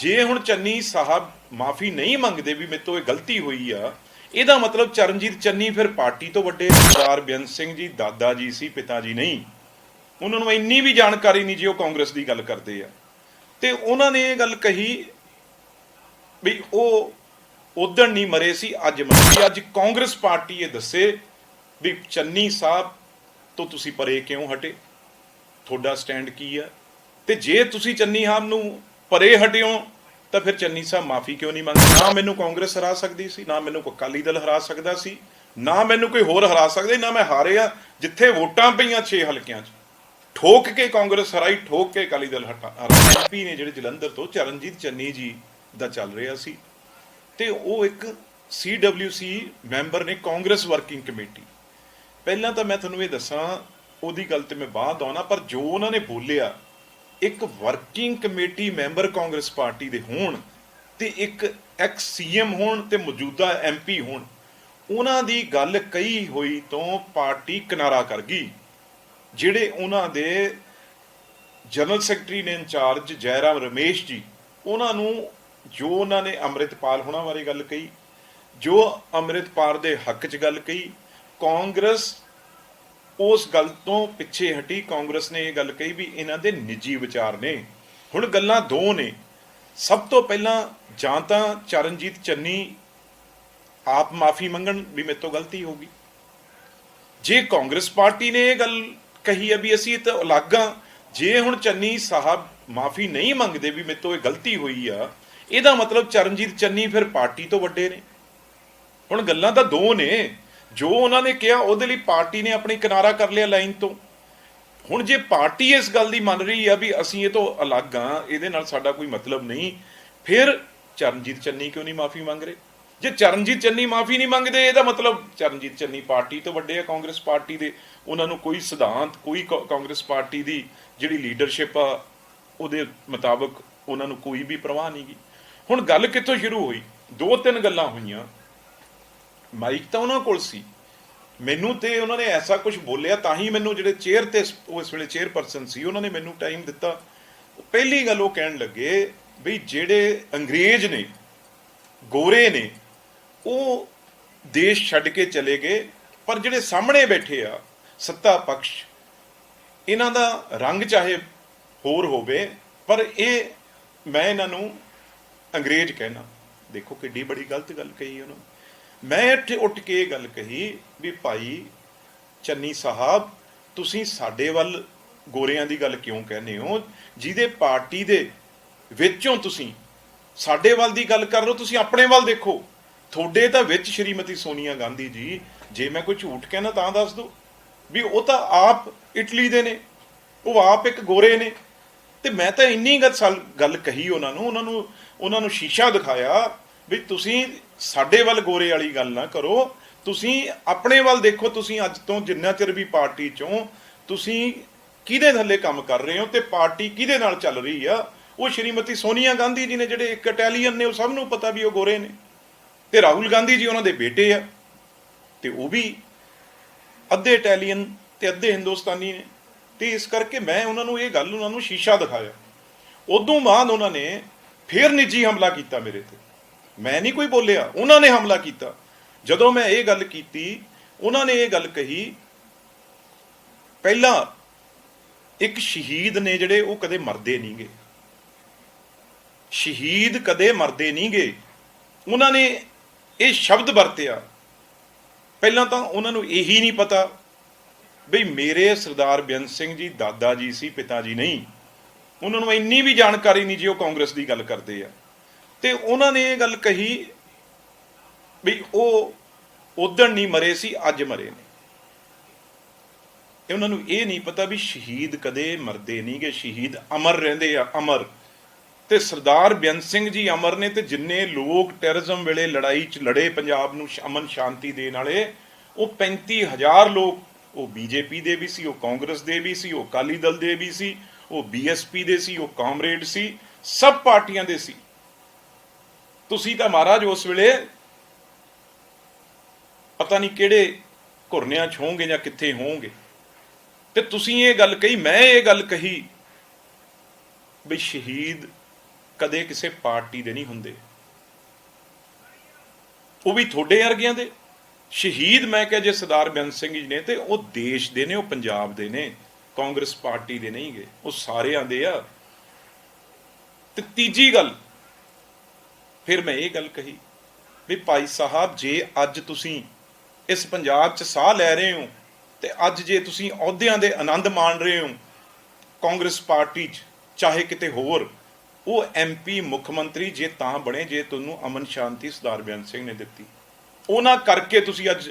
ਜੇ ਹੁਣ ਚੰਨੀ ਸਾਹਿਬ ਮਾਫੀ ਨਹੀਂ ਮੰਗਦੇ ਵੀ ਮੇਰੇ ਤੋਂ ਇਹ ਗਲਤੀ ਹੋਈ ਆ, ਇਹਦਾ ਮਤਲਬ ਚਰਨਜੀਤ ਚੰਨੀ ਫਿਰ ਪਾਰਟੀ ਤੋਂ ਵੱਡੇ ਸਰਦਾਰ ਬੇਅੰਤ ਸਿੰਘ ਜੀ, ਦਾਦਾ ਜੀ ਸੀ, ਪਿਤਾ ਜੀ ਨਹੀਂ। ਉਹਨਾਂ ਨੂੰ ਇੰਨੀ ਵੀ ਜਾਣਕਾਰੀ ਨਹੀਂ ਜੇ ਉਹ ਕਾਂਗਰਸ ਦੀ ਗੱਲ ਕਰਦੇ ਆ। ਤੇ ਉਹਨਾਂ ਨੇ ਇਹ ਗੱਲ ਕਹੀ ਵੀ ਉਹ ਉਦੋਂ ਨਹੀਂ ਮਰੇ ਸੀ, ਅੱਜ ਮਰੇ ਅੱਜ ਕਾਂਗਰਸ ਪਾਰਟੀ ਇਹ ਦੱਸੇ ਵੀ ਚੰਨੀ ਸਾਹਿਬ ਤੋਂ ਤੁਸੀਂ ਪਰੇ ਕਿਉਂ ਹਟੇ? ਤੁਹਾਡਾ ਸਟੈਂਡ ਕੀ ਆ? ਤੇ ਜੇ ਤੁਸੀਂ ਚੰਨੀ ਸਾਹਿਬ ਨੂੰ ਪਰੇ ਹਟਿਓ, ਤਾਂ ਫਿਰ ਚੰਨੀ ਸਾਹਿਬ ਮਾਫੀ ਕਿਉਂ ਨਹੀਂ ਮੰਗਦੇ? ਨਾ ਮੈਨੂੰ ਕਾਂਗਰਸ ਹਰਾ ਸਕਦੀ ਸੀ, ਨਾ ਮੈਨੂੰ ਕੋਈ ਅਕਾਲੀ ਦਲ ਹਰਾ ਸਕਦਾ ਸੀ, ਨਾ ਮੈਨੂੰ ਕੋਈ ਹੋਰ ਹਰਾ ਸਕਦਾ, ਨਾ ਮੈਂ ਹਾਰਿਆ ਜਿੱਥੇ ਵੋਟਾਂ ਪਈਆਂ 6 ਹਲਕਿਆਂ 'ਚ। ਠੋਕ ਕੇ ਕਾਂਗਰਸ ਹਰਾਈ, ਠੋਕ ਕੇ ਅਕਾਲੀ ਦਲ ਹਟਾ ਐਮਪੀ ਨੇ ਜਿਹੜੇ ਜਲੰਧਰ ਤੋਂ ਚਰਨਜੀਤ ਚੰਨੀ ਜੀ ਦਾ ਚੱਲ ਰਿਹਾ ਸੀ, ਤੇ ਉਹ ਇੱਕ CWC ਮੈਂਬਰ ਨੇ ਕਾਂਗਰਸ ਵਰਕਿੰਗ ਕਮੇਟੀ। ਪਹਿਲਾਂ ਤਾਂ ਮੈਂ ਤੁਹਾਨੂੰ ਇਹ ਦੱਸਾਂ, ਉਹਦੀ ਗੱਲ ਤੇ ਮੈਂ ਬਾਅਦ ਆਉਣਾ ਪਰ ਜੋ ਉਹਨਾਂ ਨੇ ਬੋਲਿਆ ਇੱਕ working committee member Congress party ਦੇ ਹੋਣ ਤੇ ਇੱਕ ਐਕਸ ਸੀਐਮ ਹੋਣ ਤੇ ਮੌਜੂਦਾ ਐਮਪੀ ਹੋਣ, ਉਹਨਾਂ ਦੀ ਗੱਲ ਕਹੀ ਹੋਈ ਤੋਂ ਪਾਰਟੀ ਕਿਨਾਰਾ ਕਰ ਗਈ, ਜਿਹੜੇ ਉਹਨਾਂ ਦੇ ਜਨਰਲ ਸੈਕਟਰੀ ਨੇ ਇੰਚਾਰਜ ਜੈਰਾਮ ਰਮੇਸ਼ ਜੀ, ਉਹਨਾਂ ਨੂੰ ਜੋ ਉਹਨਾਂ ਨੇ ਅੰਮ੍ਰਿਤਪਾਲ ਹੋਣਾ ਬਾਰੇ ਗੱਲ ਕਹੀ, ਜੋ ਅੰਮ੍ਰਿਤਪਾਲ ਦੇ ਹੱਕ 'ਚ ਗੱਲ ਕਹੀ, ਕਾਂਗਰਸ ਉਸ ਗੱਲ ਤੋਂ ਪਿੱਛੇ ਹਟੀ ਕਾਂਗਰਸ ਨੇ ਇਹ ਗੱਲ ਕਹੀ ਵੀ ਇਹਨਾਂ ਦੇ ਨਿੱਜੀ ਵਿਚਾਰ ਨੇ। ਹੁਣ ਗੱਲਾਂ ਦੋ ਨੇ। ਸਭ ਤੋਂ ਪਹਿਲਾਂ ਜਾਂ ਤਾਂ ਚਰਨਜੀਤ ਚੰਨੀ ਆਪ ਮਾਫੀ ਮੰਗਣ ਵੀ ਮੇਰੇ ਤੋਂ ਗਲਤੀ ਹੋ ਗਈ। ਜੇ ਕਾਂਗਰਸ ਪਾਰਟੀ ਨੇ ਇਹ ਗੱਲ ਕਹੀ ਹੈ ਵੀ ਅਸੀਂ ਇਹ ਤਾਂ ਅਲੱਗ ਹਾਂ, ਜੇ ਹੁਣ ਚੰਨੀ ਸਾਹਿਬ ਮਾਫੀ ਨਹੀਂ ਮੰਗਦੇ ਵੀ ਮੇਰੇ ਤੋਂ ਇਹ ਗਲਤੀ ਹੋਈ ਆ, ਇਹਦਾ ਮਤਲਬ ਚਰਨਜੀਤ ਚੰਨੀ ਫਿਰ ਪਾਰਟੀ ਤੋਂ ਵੱਡੇ ਨੇ। ਹੁਣ ਗੱਲਾਂ ਤਾਂ ਦੋ ਨੇ। ਜੋ ਉਹਨਾਂ ਨੇ ਕਿਹਾ, ਉਹਦੇ ਲਈ ਪਾਰਟੀ ਨੇ ਆਪਣੀ ਕਿਨਾਰਾ ਕਰ ਲਿਆ ਲਾਈਨ ਤੋਂ। ਹੁਣ ਜੇ ਪਾਰਟੀ ਇਸ ਗੱਲ ਦੀ ਮੰਨ ਰਹੀ ਆ ਵੀ ਅਸੀਂ ਇਹ ਤੋਂ ਅਲੱਗ ਆ, ਇਹਦੇ ਨਾਲ ਸਾਡਾ ਕੋਈ ਮਤਲਬ ਨਹੀਂ, ਫਿਰ ਚਰਨਜੀਤ ਚੰਨੀ ਕਿਉਂ ਨਹੀਂ ਮਾਫੀ ਮੰਗ ਰਹੇ? ਜੇ ਚਰਨਜੀਤ ਚੰਨੀ ਮਾਫੀ ਨਹੀਂ ਮੰਗਦੇ, ਇਹਦਾ ਮਤਲਬ ਚਰਨਜੀਤ ਚੰਨੀ ਪਾਰਟੀ ਤੋਂ ਵੱਡੇ ਆ, ਕਾਂਗਰਸ ਪਾਰਟੀ ਦੇ। ਉਹਨਾਂ ਨੂੰ ਕੋਈ ਸਿਧਾਂਤ, ਕੋਈ ਕਾ- ਕਾਂਗਰਸ ਪਾਰਟੀ ਦੀ ਜਿਹੜੀ ਲੀਡਰਸ਼ਿਪ ਆ, ਉਹਦੇ ਮੁਤਾਬਕ ਉਹਨਾਂ ਨੂੰ ਕੋਈ ਵੀ ਪਰਵਾਹ ਨਹੀਂ ਗੀ। ਹੁਣ ਗੱਲ ਕਿੱਥੋਂ ਸ਼ੁਰੂ ਹੋਈ? ਦੋ ਤਿੰਨ ਗੱਲਾਂ ਹੋਈਆਂ। ਮਾਈਕ ਤਾਂ ਉਹਨਾਂ ਕੋਲ ਸੀ। ਮੈਨੂੰ ਤੇ ਉਹਨਾਂ ਨੇ ਐਸਾ ਕੁਝ ਬੋਲਿਆ ਤਾਂ ਹੀ ਮੈਨੂੰ ਜਿਹੜੇ ਚੇਅਰ ਤੇ ਸ- ਉਹ ਇਸ ਵੇਲੇ ਚੇਅਰਪਰਸਨ ਸੀ, ਉਹਨਾਂ ਨੇ ਮੈਨੂੰ ਟਾਈਮ ਦਿੱਤਾ। ਪਹਿਲੀ ਗੱਲ ਉਹ ਕਹਿਣ ਲੱਗੇ ਵੀ ਜਿਹੜੇ ਅੰਗਰੇਜ਼ ਨੇ, ਗੋਰੇ ਨੇ, ਉਹ ਦੇਸ਼ ਛੱਡ ਕੇ ਚਲੇ ਗਏ, ਪਰ ਜਿਹੜੇ ਸਾਹਮਣੇ ਬੈਠੇ ਆ, ਸੱਤਾ ਪਕਸ਼, ਇਹਨਾਂ ਦਾ ਰੰਗ ਚਾਹੇ ਹੋਰ ਹੋਵੇ, ਪਰ ਇਹ ਮੈਂ ਇਹਨਾਂ ਨੂੰ ਅੰਗਰੇਜ਼ ਕਹਿਣਾ। ਦੇਖੋ ਕਿੱਡੀ ਬੜੀ ਗਲਤ ਗੱਲ ਕਹੀ ਉਹਨਾਂ। ਮੈਂ ਇੱਥੇ ਉੱਠ ਕੇ ਇਹ ਗੱਲ ਕਹੀ ਵੀ ਭਾਈ ਚੰਨੀ ਸਾਹਿਬ, ਤੁਸੀਂ ਸਾਡੇ ਵੱਲ ਗੋਰਿਆਂ ਦੀ ਗੱਲ ਕਿਉਂ ਕਹਿੰਦੇ ਹੋ? ਜਿਹਦੇ ਪਾਰਟੀ ਦੇ ਵਿੱਚੋਂ ਤੁਸੀਂ ਸਾਡੇ ਵੱਲ ਦੀ ਗੱਲ ਕਰ ਰਹੇ ਹੋ, ਤੁਸੀਂ ਆਪਣੇ ਵੱਲ ਦੇਖੋ। ਤੁਹਾਡੇ ਤਾਂ ਵਿੱਚ ਸ਼੍ਰੀਮਤੀ ਸੋਨੀਆ ਗਾਂਧੀ ਜੀ, ਜੇ ਮੈਂ ਕੋਈ ਝੂਠ ਕਹਿਣਾ ਤਾਂ ਦੱਸ ਦਿਓ। ਵੀ ਉਹ ਤਾਂ ਆਪ ਇਟਲੀ ਦੇ ਨੇ, ਉਹ ਆਪ ਇੱਕ ਗੋਰੇ ਨੇ। ਤੇ ਮੈਂ ਤਾਂ ਇੰਨੀ ਗੱਲ ਗੱਲ ਕਹੀ ਉਹਨਾਂ ਨੂੰ ਉਹਨਾਂ ਨੂੰ ਉਹਨਾਂ ਨੂੰ ਸ਼ੀਸ਼ਾ ਦਿਖਾਇਆ ਵੀ ਤੁਸੀਂ ਸਾਡੇ ਵੱਲ ਗੋਰੇ ਵਾਲੀ ਗੱਲ ਨਾ ਕਰੋ। ਤੁਸੀਂ ਆਪਣੇ ਵੱਲ ਦੇਖੋ, ਤੁਸੀਂ ਅੱਜ ਤੋਂ ਜਿੰਨਾ ਚਿਰ ਵੀ ਪਾਰਟੀ ਚੋਂ ਤੁਸੀਂ ਕਿਹਦੇ ਥੱਲੇ ਕੰਮ ਕਰ ਰਹੇ ਹੋ ਤੇ ਪਾਰਟੀ ਕਿਹਦੇ ਨਾਲ ਚੱਲ ਰਹੀ ਆ, ਉਹ ਸ਼੍ਰੀਮਤੀ ਸੋਨੀਆ ਗਾਂਧੀ ਜੀ ਨੇ ਜਿਹੜੇ ਇੱਕ ਇਟਾਲੀਅਨ ਨੇ, ਉਹ ਸਭ ਨੂੰ ਪਤਾ ਵੀ ਉਹ ਗੋਰੇ ਨੇ। ਤੇ ਰਾਹੁਲ ਗਾਂਧੀ ਜੀ ਉਹਨਾਂ ਦੇ ਬੇਟੇ ਆ, ਤੇ ਉਹ ਵੀ ਅੱਧੇ ਇਟਾਲੀਅਨ ਤੇ ਅੱਧੇ ਹਿੰਦੁਸਤਾਨੀ ਨੇ। ਤੇ ਇਸ ਕਰਕੇ ਮੈਂ ਉਹਨਾਂ ਨੂੰ ਇਹ ਗੱਲ, ਉਹਨਾਂ ਨੂੰ ਸ਼ੀਸ਼ਾ ਦਿਖਾਇਆ। ਉਦੋਂ ਬਾਅਦ ਉਹਨਾਂ ਨੇ ਫੇਰ ਨਿੱਜੀ ਹਮਲਾ ਕੀਤਾ ਮੇਰੇ ਤੇ। ਮੈਂ ਨਹੀਂ ਕੋਈ ਬੋਲਿਆ। ਉਹਨਾਂ ਨੇ ਹਮਲਾ ਕੀਤਾ। ਜਦੋਂ ਮੈਂ ਇਹ ਗੱਲ ਕੀਤੀ, ਉਹਨਾਂ ਨੇ ਇਹ ਗੱਲ ਕਹੀ, ਪਹਿਲਾਂ ਇੱਕ ਸ਼ਹੀਦ ਨੇ ਜਿਹੜੇ ਉਹ ਕਦੇ ਮਰਦੇ ਨਹੀਂਗੇ। ਸ਼ਹੀਦ ਕਦੇ ਮਰਦੇ ਨਹੀਂਗੇ। ਉਹਨਾਂ ਨੇ ਇਹ ਸ਼ਬਦ ਵਰਤਿਆ। ਪਹਿਲਾਂ ਤਾਂ ਉਹਨਾਂ ਨੂੰ ਇਹੀ ਨਹੀਂ ਪਤਾ ਵੀ ਮੇਰੇ ਸਰਦਾਰ ਬੇਅੰਤ ਸਿੰਘ ਜੀ ਦਾਦਾ ਜੀ ਸੀ, ਪਿਤਾ ਜੀ ਨਹੀਂ। ਉਹਨਾਂ ਨੂੰ ਇੰਨੀ ਵੀ ਜਾਣਕਾਰੀ ਨਹੀਂ ਜੀ ਉਹ ਕਾਂਗਰਸ ਦੀ ਗੱਲ ਕਰਦੇ ਆ। ਤੇ ਉਹਨਾਂ ਨੇ ਇਹ ਗੱਲ ਕਹੀ ਵੀ ਉਹ ਉਦੋਂ ਨਹੀਂ ਮਰੇ ਸੀ, ਅੱਜ ਮਰੇ ਨੇ। ਇਹ ਉਹਨਾਂ ਨੂੰ ਇਹ ਨਹੀਂ ਪਤਾ ਵੀ ਸ਼ਹੀਦ ਕਦੇ ਮਰਦੇ ਨਹੀਂ ਨਹੀਂਗੇ ਸ਼ਹੀਦ ਅਮਰ ਰਹਿੰਦੇ ਆ, ਅਮਰ। ਤੇ ਸਰਦਾਰ ਬੇਅੰਤ ਸਿੰਘ ਜੀ ਅਮਰ ਨੇ ਤੇ ਜਿੰਨੇ ਲੋਕ ਟੈਰਰਿਜ਼ਮ ਵੇਲੇ ਲੜਾਈ 'ਚ ਲੜੇ ਪੰਜਾਬ ਨੂੰ ਅਮਨ ਸ਼ਾਂਤੀ ਦੇਣ ਵਾਲੇ, ਉਹ 35000 ਲੋਕ, ਉਹ ਬੀਜੇਪੀ ਦੇ ਵੀ ਸੀ, ਉਹ ਕਾਂਗਰਸ ਦੇ ਵੀ ਸੀ, ਉਹ ਅਕਾਲੀ ਦਲ ਦੇ ਵੀ ਸੀ, ਉਹ ਬੀਐਸਪੀ ਦੇ ਸੀ, ਉਹ ਕਾਮਰੇਡ ਸੀ, ਸਭ ਪਾਰਟੀਆਂ ਦੇ ਸੀ। ਤੁਸੀਂ ਤਾਂ ਮਹਾਰਾਜ ਉਸ ਵੇਲੇ ਪਤਾ ਨਹੀਂ ਕਿਹੜੇ ਘੁਰਨਿਆਂ 'ਚ ਹੋਵੋਗੇ ਜਾਂ ਕਿੱਥੇ ਹੋਵੋਗੇ। ਤੇ ਤੁਸੀਂ ਇਹ ਗੱਲ ਕਹੀ, ਮੈਂ ਇਹ ਗੱਲ ਕਹੀ ਵੀ ਸ਼ਹੀਦ ਕਦੇ ਕਿਸੇ ਪਾਰਟੀ ਦੇ ਨਹੀਂ ਹੁੰਦੇ। ਉਹ ਵੀ ਤੁਹਾਡੇ ਵਰਗਿਆਂ ਦੇ। ਸ਼ਹੀਦ ਮੈਂ ਕਿਹਾ ਜੇ ਸਰਦਾਰ ਬੇਅੰਤ ਸਿੰਘ ਜੀ ਨੇ ਤੇ ਉਹ ਦੇਸ਼ ਦੇ ਨੇ, ਉਹ ਪੰਜਾਬ ਦੇ ਨੇ, ਕਾਂਗਰਸ ਪਾਰਟੀ ਦੇ ਨਹੀਂ ਗਏ ਉਹ ਸਾਰਿਆਂ ਦੇ ਆ। ਤੇ ਤੀਜੀ ਗੱਲ ਫਿਰ ਮੈਂ ਇਹ ਗੱਲ ਕਹੀ ਵੀ ਭਾਈ ਸਾਹਿਬ, ਜੇ ਅੱਜ ਤੁਸੀਂ ਇਸ ਪੰਜਾਬ 'ਚ ਸਾਹ ਲੈ ਰਹੇ ਹੋ ਤੇ ਅੱਜ ਜੇ ਤੁਸੀਂ ਅਹੁਦਿਆਂ ਦੇ ਆਨੰਦ ਮਾਣ ਰਹੇ ਹੋ, ਕਾਂਗਰਸ ਪਾਰਟੀ 'ਚ ਚਾਹੇ ਕਿਤੇ ਹੋਰ, ਉਹ ਐਮਪੀ ਮੁੱਖ ਮੰਤਰੀ ਜੇ ਤਾਂ ਬਣੇ, ਜੇ ਤੁਹਾਨੂੰ ਅਮਨ ਸ਼ਾਂਤੀ, ਸਰਦਾਰ ਬੇਅੰਤ ਸਿੰਘ ਨੇ ਦਿੱਤੀ। ਉਹਨਾਂ ਕਰਕੇ ਤੁਸੀਂ ਅੱਜ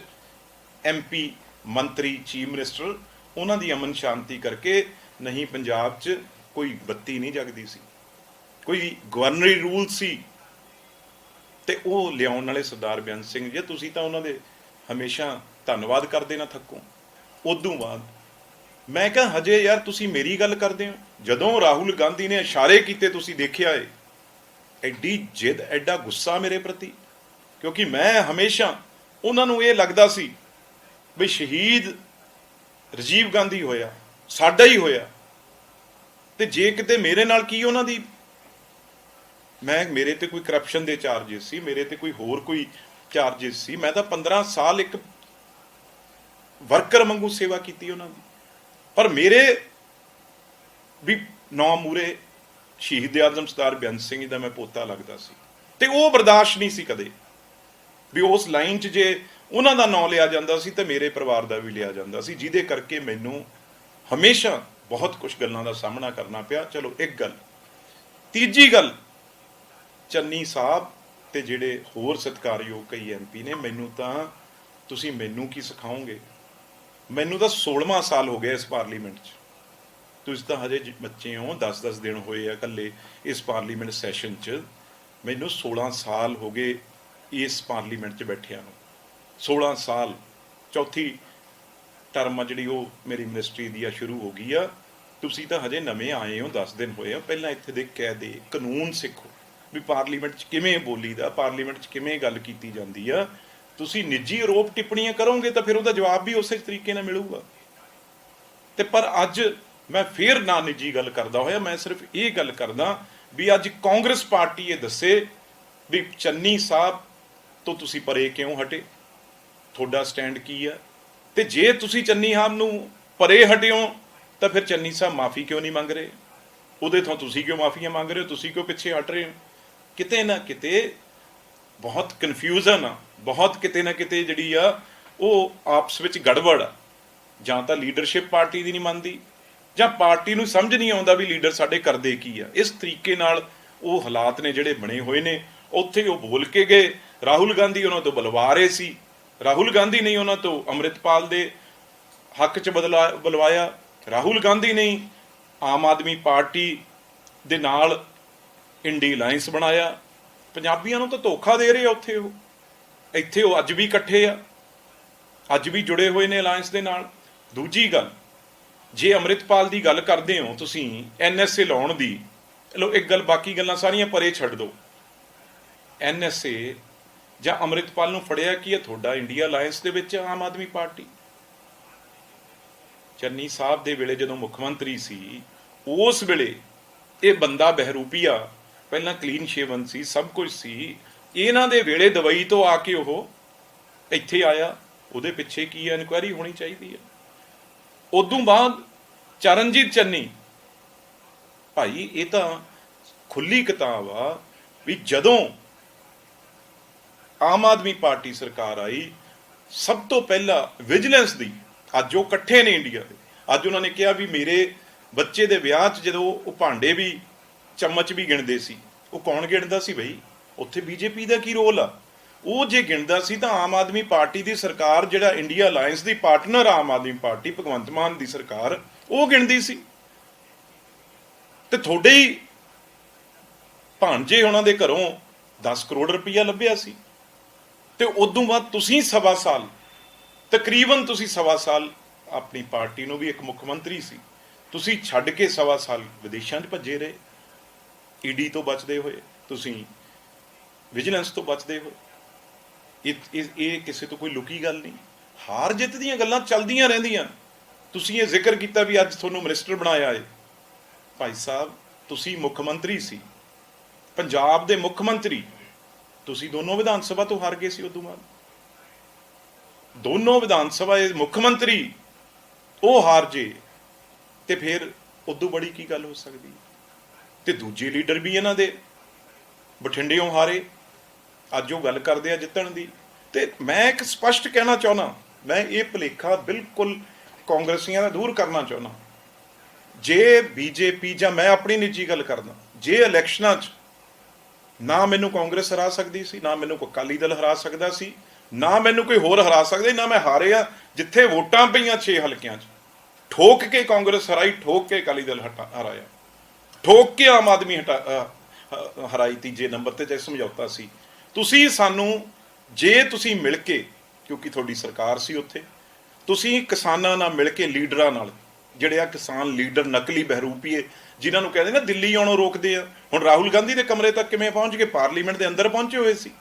ਐਮਪੀ ਮੰਤਰੀ, ਚੀਫ ਮਿਨਿਸਟਰ, ਉਹਨਾਂ ਦੀ ਅਮਨ ਸ਼ਾਂਤੀ ਕਰਕੇ ਨਹੀਂ ਪੰਜਾਬ 'ਚ ਕੋਈ ਬੱਤੀ ਨਹੀਂ ਜਗਦੀ ਸੀ। ਕੋਈ ਗਵਰਨਰੀ ਰੂਲ ਸੀ ਤੇ ਉਹ ਲਿਆਉਣ ਵਾਲੇ ਸਰਦਾਰ ਬੇਅੰਤ ਸਿੰਘ ਜੀ ਤੁਸੀਂ ਤਾਂ ਉਹਨਾਂ ਦੇ ਹਮੇਸ਼ਾ ਧੰਨਵਾਦ ਕਰਦੇ ਨਾ ਥੱਕੋ। ਉਦੋਂ ਬਾਅਦ ਮੈਂ ਕਿਹਾ, ਹਜੇ ਯਾਰ ਤੁਸੀਂ ਮੇਰੀ ਗੱਲ ਕਰਦੇ ਹੋ। ਜਦੋਂ ਰਾਹੁਲ ਗਾਂਧੀ ਨੇ ਇਸ਼ਾਰੇ ਕੀਤੇ ਤੁਸੀਂ ਦੇਖਿਆ ਏ, ਐਡੀ ਜਿੱਦ, ਐਡਾ ਗੁੱਸਾ ਮੇਰੇ ਪ੍ਰਤੀ। ਕਿਉਂਕਿ ਮੈਂ ਹਮੇਸ਼ਾ ਉਹਨਾਂ ਨੂੰ ਇਹ ਲੱਗਦਾ ਸੀ ਵੀ ਸ਼ਹੀਦ ਰਾਜੀਵ ਗਾਂਧੀ ਹੋਇਆ, ਸਾਡਾ ਹੀ ਹੋਇਆ। ਤੇ ਜੇ ਕਿਤੇ ਮੇਰੇ ਨਾਲ ਕੀ ਉਹਨਾਂ ਦੀ ਮੈਂ, ਮੇਰੇ ਤੇ ਕੋਈ ਕਰਪਸ਼ਨ ਦੇ ਚਾਰजेस ਸੀ, ਮੇਰੇ ਤੇ ਕੋਈ ਹੋਰ ਕੋਈ ਚਾਰजेस ਸੀ। ਮੈਂ ਤਾਂ 15 ਸਾਲ ਇੱਕ ਵਰਕਰ ਵਾਂਗੂ ਸੇਵਾ ਕੀਤੀ ਉਹਨਾਂ ਦੀ। ਪਰ ਮੇਰੇ ਵੀ ਨੌ ਮੂਰੇ ਸ਼ਹੀਦ ਆਜ਼ਮ ਸਰਦਾਰ ਬੇਅੰਤ ਸਿੰਘ ਦਾ ਮੈਂ ਪੋਤਾ ਲੱਗਦਾ ਸੀ। ਤੇ ਉਹ ਬਰਦਾਸ਼ਤ ਨਹੀਂ ਸੀ ਕਦੇ। ਵੀ ਉਸ ਲਾਈਨ 'ਚ ਜੇ ਉਹਨਾਂ ਦਾ ਨਾਂ ਲਿਆ ਜਾਂਦਾ ਸੀ, ਤੇ ਮੇਰੇ ਪਰਿਵਾਰ ਦਾ ਵੀ ਲਿਆ ਜਾਂਦਾ ਸੀ, ਜਿਹਦੇ ਕਰਕੇ ਮੈਨੂੰ ਹਮੇਸ਼ਾ ਬਹੁਤ ਕੁਝ ਗੱਲਾਂ ਦਾ ਸਾਹਮਣਾ ਕਰਨਾ ਪਿਆ। ਚਲੋ, ਇੱਕ ਗੱਲ। ਤੀਜੀ ਗੱਲ ਚੰਨੀ ਸਾਹਿਬ ਤੇ ਜਿਹੜੇ ਹੋਰ ਸਤਿਕਾਰਯੋਗ ਕਈ ਐਮਪੀ ਨੇ, ਮੈਨੂੰ ਤਾਂ ਤੁਸੀਂ ਮੈਨੂੰ ਕੀ ਸਿਖਾਓਗੇ? ਮੈਨੂੰ ਤਾਂ 16ਵਾਂ ਸਾਲ ਹੋ ਗਿਆ ਇਸ ਪਾਰਲੀਮੈਂਟ 'ਚ। ਤੁਸੀਂ ਤਾਂ ਹਜੇ ਬੱਚੇ ਹੋ 10-10 ਦਿਨ ਹੋਏ ਆ ਇਕੱਲੇ ਇਸ ਪਾਰਲੀਮੈਂਟ ਸੈਸ਼ਨ 'ਚ। ਮੈਨੂੰ 16 ਸਾਲ ਹੋ ਗਏ ਇਸ ਪਾਰਲੀਮੈਂਟ 'ਚ ਬੈਠਿਆਂ ਨੂੰ। 16 ਸਾਲ, ਚੌਥੀ ਟਰਮ ਆ ਜਿਹੜੀ ਉਹ ਮੇਰੀ ਮਿਨਿਸਟਰੀ ਦੀ ਆ, ਸ਼ੁਰੂ ਹੋ ਗਈ ਆ। ਤੁਸੀਂ ਤਾਂ ਹਜੇ ਨਵੇਂ ਆਏ ਹੋ 10 ਦਿਨ ਹੋਏ ਆ। ਪਹਿਲਾਂ ਇੱਥੇ ਦੇ ਕਾਇਦੇ ਕਾਨੂੰਨ ਸਿੱਖੋ। ਵੀ ਪਾਰਲੀਮੈਂਟ 'ਚ ਕਿਵੇਂ ਬੋਲੀਦਾ ਪਾਰਲੀਮੈਂਟ 'ਚ ਕਿਵੇਂ ਗੱਲ ਕੀਤੀ ਜਾਂਦੀ ਆ। ਤੁਸੀਂ ਨਿੱਜੀ ਆਰੋਪ ਟਿੱਪਣੀਆਂ ਕਰੋਗੇ ਤਾਂ ਫਿਰ ਉਹਦਾ ਜਵਾਬ ਵੀ ਉਸੇ ਤਰੀਕੇ ਨਾਲ ਮਿਲੂਗਾ। ਤੇ ਪਰ ਅੱਜ ਮੈਂ ਫੇਰ ਨਾ ਨਿੱਜੀ ਗੱਲ ਕਰਦਾ ਹੋਇਆ, ਮੈਂ ਸਿਰਫ ਇਹ ਗੱਲ ਕਰਦਾ ਵੀ ਅੱਜ ਕਾਂਗਰਸ ਪਾਰਟੀ ਇਹ ਦੱਸੇ ਵੀ ਚੰਨੀ ਸਾਹਿਬ ਤੋਂ ਤੁਸੀਂ ਪਰੇ ਕਿਉਂ ਹਟੇ? ਤੁਹਾਡਾ ਸਟੈਂਡ ਕੀ ਆ? ਤੇ ਜੇ ਤੁਸੀਂ ਚੰਨੀ ਸਾਹਿਬ ਨੂੰ ਪਰੇ ਹਟਿਓ, ਤਾਂ ਫਿਰ ਚੰਨੀ ਸਾਹਿਬ ਮਾਫੀ ਕਿਉਂ ਨਹੀਂ ਮੰਗ ਰਹੇ? ਉਹਦੇ ਤੋਂ ਤੁਸੀਂ ਕਿਉਂ ਮਾਫੀਆਂ ਮੰਗ ਰਹੇ ਹੋ? ਤੁਸੀਂ ਕਿਉਂ ਪਿੱਛੇ ਹਟ ਰਹੇ ਹੋ? ਕਿਤੇ ਨਾ ਕਿਤੇ ਬਹੁਤ ਕਨਫਿਊਜ਼ਨ ਆ ਬਹੁਤ ਕਿਤੇ ਨਾ ਕਿਤੇ ਜਿਹੜੀ ਆ, ਉਹ ਆਪਸ ਵਿੱਚ ਗੜਬੜ ਆ। ਜਾਂ ਤਾਂ ਲੀਡਰਸ਼ਿਪ ਪਾਰਟੀ ਦੀ ਨਹੀਂ ਮੰਨਦੀ, ਜਾਂ ਪਾਰਟੀ ਨੂੰ ਸਮਝ ਨਹੀਂ ਆਉਂਦਾ ਵੀ ਲੀਡਰ ਸਾਡੇ ਕਰਦੇ ਕੀ ਆ। ਇਸ ਤਰੀਕੇ ਨਾਲ ਉਹ ਹਾਲਾਤ ਨੇ ਜਿਹੜੇ ਬਣੇ ਹੋਏ ਨੇ, ਉੱਥੇ ਉਹ ਬੋਲ ਕੇ ਗਏ। ਰਾਹੁਲ ਗਾਂਧੀ ਉਹਨਾਂ ਤੋਂ ਬੁਲਵਾ ਰਹੇ ਸੀ। ਰਾਹੁਲ ਗਾਂਧੀ ਨੇ ਉਹਨਾਂ ਤੋਂ ਅੰਮ੍ਰਿਤਪਾਲ ਦੇ ਹੱਕ 'ਚ ਬਦਲਾ, ਬੁਲਵਾਇਆ। ਰਾਹੁਲ ਗਾਂਧੀ ਨੇ ਆਮ ਆਦਮੀ ਪਾਰਟੀ ਦੇ ਨਾਲ ਇੰਡੀ ਅਲਾਈਅੰਸ ਬਣਾਇਆ। ਪੰਜਾਬੀਆਂ ਨੂੰ ਤਾਂ ਧੋਖਾ ਦੇ ਰਹੇ ਆ ਉੱਥੇ ਉਹ। ਇੱਥੇ ਉਹ ਅੱਜ ਵੀ ਇਕੱਠੇ ਆ। ਅੱਜ ਵੀ ਜੁੜੇ ਹੋਏ ਨੇ ਅਲਾਈਅੰਸ ਦੇ ਨਾਲ। ਦੂਜੀ ਗੱਲ, ਜੇ ਅੰਮ੍ਰਿਤਪਾਲ ਦੀ ਗੱਲ ਕਰਦੇ ਹੋ ਤੁਸੀਂ ਐਨਐਸਏ ਲਾਉਣ ਦੀ ਲੋ ਇੱਕ ਗੱਲ ਬਾਕੀ ਗੱਲਾਂ ਸਾਰੀਆਂ ਪਰੇ ਛੱਡ ਦਿਓ। ਐਨਐਸਏ ਜਾਂ ਅੰਮ੍ਰਿਤਪਾਲ ਨੂੰ ਫੜਿਆ ਕੀ ਹੈ ਤੁਹਾਡਾ ਇੰਡੀਆ ਅਲਾਈਅੰਸ ਦੇ ਵਿੱਚ ਆਮ ਆਦਮੀ ਪਾਰਟੀ? ਚੰਨੀ ਸਾਹਿਬ ਦੇ ਵੇਲੇ ਜਦੋਂ ਮੁੱਖ ਮੰਤਰੀ ਸੀ, ਉਸ ਵੇਲੇ ਇਹ ਬੰਦਾ ਬਹਿਰੂਪੀਆ ਪਹਿਲਾਂ ਕਲੀਨ ਸ਼ੇਵਨ ਸੀ, ਸਭ ਕੁਝ ਸੀ। ਇਹਨਾਂ ਦੇ ਵੇਲੇ ਦਵਾਈ ਤੋਂ ਆ ਕੇ ਉਹ ਇੱਥੇ ਆਇਆ। ਉਹਦੇ ਪਿੱਛੇ ਕੀ ਹੈ ਇਨਕੁਆਇਰੀ ਹੋਣੀ ਚਾਹੀਦੀ ਹੈ ਉਦੋਂ ਬਾਅਦ ਚਰਨਜੀਤ ਚੰਨੀ, ਭਾਈ, ਇਹ ਤਾਂ ਖੁੱਲੀ ਕਿਤਾਬ ਆ ਵੀ ਜਦੋਂ ਆਮ ਆਦਮੀ ਪਾਰਟੀ ਸਰਕਾਰ ਆਈ, ਸਭ ਤੋਂ ਪਹਿਲਾਂ ਵਿਜੀਲੈਂਸ ਦੀ, ਅੱਜ ਉਹ ਇਕੱਠੇ ਨੇ ਇੰਡੀਆ ਦੇ। ਅੱਜ ਉਹਨਾਂ ਨੇ ਕਿਹਾ ਵੀ ਮੇਰੇ ਬੱਚੇ ਦੇ ਵਿਆਹ 'ਚ ਜਦੋਂ ਉਹ ਭਾਂਡੇ ਵੀ ਚਮਚ ਵੀ ਗਿਣਦੇ ਸੀ। ਉਹ ਕੌਣ ਗਿਣਦਾ ਸੀ ਬਈ? ਉੱਥੇ ਬੀਜੇਪੀ ਦਾ ਕੀ ਰੋਲ ਆ? ਉਹ ਜੇ ਗਿਣਦਾ ਸੀ ਤਾਂ ਆਮ ਆਦਮੀ ਪਾਰਟੀ ਦੀ ਸਰਕਾਰ, ਜਿਹੜਾ ਇੰਡੀਆ ਅਲਾਈਅੰਸ ਦੀ ਪਾਰਟਨਰ ਆਮ ਆਦਮੀ ਪਾਰਟੀ, ਭਗਵੰਤ ਮਾਨ ਦੀ ਸਰਕਾਰ, ਉਹ ਗਿਣਦੀ ਸੀ। ਤੇ ਤੁਹਾਡੇ ਹੀ ਭਾਂਜੇ ਉਹਨਾਂ ਦੇ ਘਰੋਂ 10 ਕਰੋੜ ਰੁਪਈਆ ਲੱਭਿਆ ਸੀ। ਤੇ ਉਦੋਂ ਬਾਅਦ ਤੁਸੀਂ ਸਵਾ ਸਾਲ, ਤਕਰੀਬਨ ਤੁਸੀਂ ਸਵਾ ਸਾਲ ਆਪਣੀ ਪਾਰਟੀ ਨੂੰ ਵੀ ਇੱਕ ਮੁੱਖ ਮੰਤਰੀ ਸੀ। ਤੁਸੀਂ ਛੱਡ ਕੇ ਸਵਾ ਸਾਲ ਵਿਦੇਸ਼ਾਂ 'ਚ ਭੱਜੇ ਰਹੇ। ਈਡੀ ਤੋਂ ਬਚਦੇ ਹੋਏ, ਤੁਸੀਂ ਵਿਜੀਲੈਂਸ ਤੋਂ ਬਚਦੇ ਹੋਏ। ਇਹ, ਇਹ- ਕਿਸੇ ਤੋਂ ਕੋਈ ਲੁਕੀ ਗੱਲ ਨਹੀਂ। ਹਾਰ ਜਿੱਤ ਦੀਆਂ ਗੱਲਾਂ ਚੱਲਦੀਆਂ ਰਹਿੰਦੀਆਂ। ਤੁਸੀਂ ਇਹ ਜ਼ਿਕਰ ਕੀਤਾ ਵੀ ਅੱਜ ਤੁਹਾਨੂੰ ਮਿਨਿਸਟਰ ਬਣਾਇਆ ਏ। ਭਾਈ ਸਾਹਿਬ, ਤੁਸੀਂ ਮੁੱਖ ਮੰਤਰੀ ਸੀ। ਪੰਜਾਬ ਦੇ ਮੁੱਖ ਮੰਤਰੀ। ਤੁਸੀਂ ਦੋਨੋਂ ਵਿਧਾਨ ਸਭਾ ਤੋਂ ਹਾਰ ਗਏ ਸੀ ਉਦੋਂ ਬਾਅਦ। ਦੋਨੋਂ ਵਿਧਾਨ ਸਭਾ ਦੇ ਮੁੱਖ ਮੰਤਰੀ ਉਹ ਹਾਰ ਜੇ, ਤੇ ਫਿਰ ਉਦੋਂ ਬੜੀ ਕੀ ਗੱਲ ਹੋ ਸਕਦੀ ਹੈ? ਤੇ ਦੂਜੇ ਲੀਡਰ ਵੀ ਇਹਨਾਂ ਦੇ ਬਠਿੰਡਿਓਂ ਹਾਰੇ। ਅੱਜ ਉਹ ਗੱਲ ਕਰਦੇ ਆ ਜਿੱਤਣ ਦੀ। ਤੇ ਮੈਂ ਇੱਕ ਸਪਸ਼ਟ ਕਹਿਣਾ ਚਾਹੁੰਦਾ, ਮੈਂ ਇਹ ਭੁਲੇਖਾ ਬਿਲਕੁਲ ਕਾਂਗਰਸੀਆਂ ਦਾ ਦੂਰ ਕਰਨਾ ਚਾਹੁੰਦਾ। ਜੇ ਬੀਜੇਪੀ ਜਾਂ ਮੈਂ ਆਪਣੀ ਨਿੱਜੀ ਗੱਲ ਕਰਦਾ, ਜੇ ਇਲੈਕਸ਼ਨਾਂ 'ਚ ਨਾ ਮੈਨੂੰ ਕਾਂਗਰਸ ਹਰਾ ਸਕਦੀ ਸੀ, ਨਾ ਮੈਨੂੰ ਕੋਈ ਅਕਾਲੀ ਦਲ ਹਰਾ ਸਕਦਾ ਸੀ, ਨਾ ਮੈਨੂੰ ਕੋਈ ਹੋਰ ਹਰਾ ਸਕਦਾ, ਨਾ ਮੈਂ ਹਾਰਿਆ ਜਿੱਥੇ ਵੋਟਾਂ ਪਈਆਂ 6 ਹਲਕਿਆਂ 'ਚ। ਠੋਕ ਕੇ ਕਾਂਗਰਸ ਹਰਾਈ, ਠੋਕ ਕੇ ਅਕਾਲੀ ਦਲ ਹਟਾ ਹਰਾਇਆ। ਠੋਕ ਕੇ ਆਮ ਆਦਮੀ ਹਟਾ ਹਰਾਈ ਤੀਜੇ ਨੰਬਰ ਤੇ ਜੇ ਸਮਝੌਤਾ ਸੀ। ਤੁਸੀਂ ਸਾਨੂੰ ਜੇ ਤੁਸੀਂ ਮਿਲ ਕੇ, ਕਿਉਂਕਿ ਤੁਹਾਡੀ ਸਰਕਾਰ ਸੀ ਉੱਥੇ, ਤੁਸੀਂ ਕਿਸਾਨਾਂ ਨਾਲ ਮਿਲ ਕੇ ਲੀਡਰਾਂ ਨਾਲ, ਜਿਹੜੇ ਆ ਕਿਸਾਨ ਲੀਡਰ ਨਕਲੀ ਬਹਿਰੂਪੀਏ ਜਿਨ੍ਹਾਂ ਨੂੰ ਕਹਿੰਦੇ ਨਾ ਦਿੱਲੀ ਆਉਣੋਂ ਰੋਕਦੇ ਆ। ਹੁਣ ਰਾਹੁਲ ਗਾਂਧੀ ਦੇ ਕਮਰੇ ਤੱਕ ਕਿਵੇਂ ਪਹੁੰਚ ਗਏ? ਪਾਰਲੀਮੈਂਟ ਦੇ ਅੰਦਰ ਪਹੁੰਚੇ ਹੋਏ ਸੀ।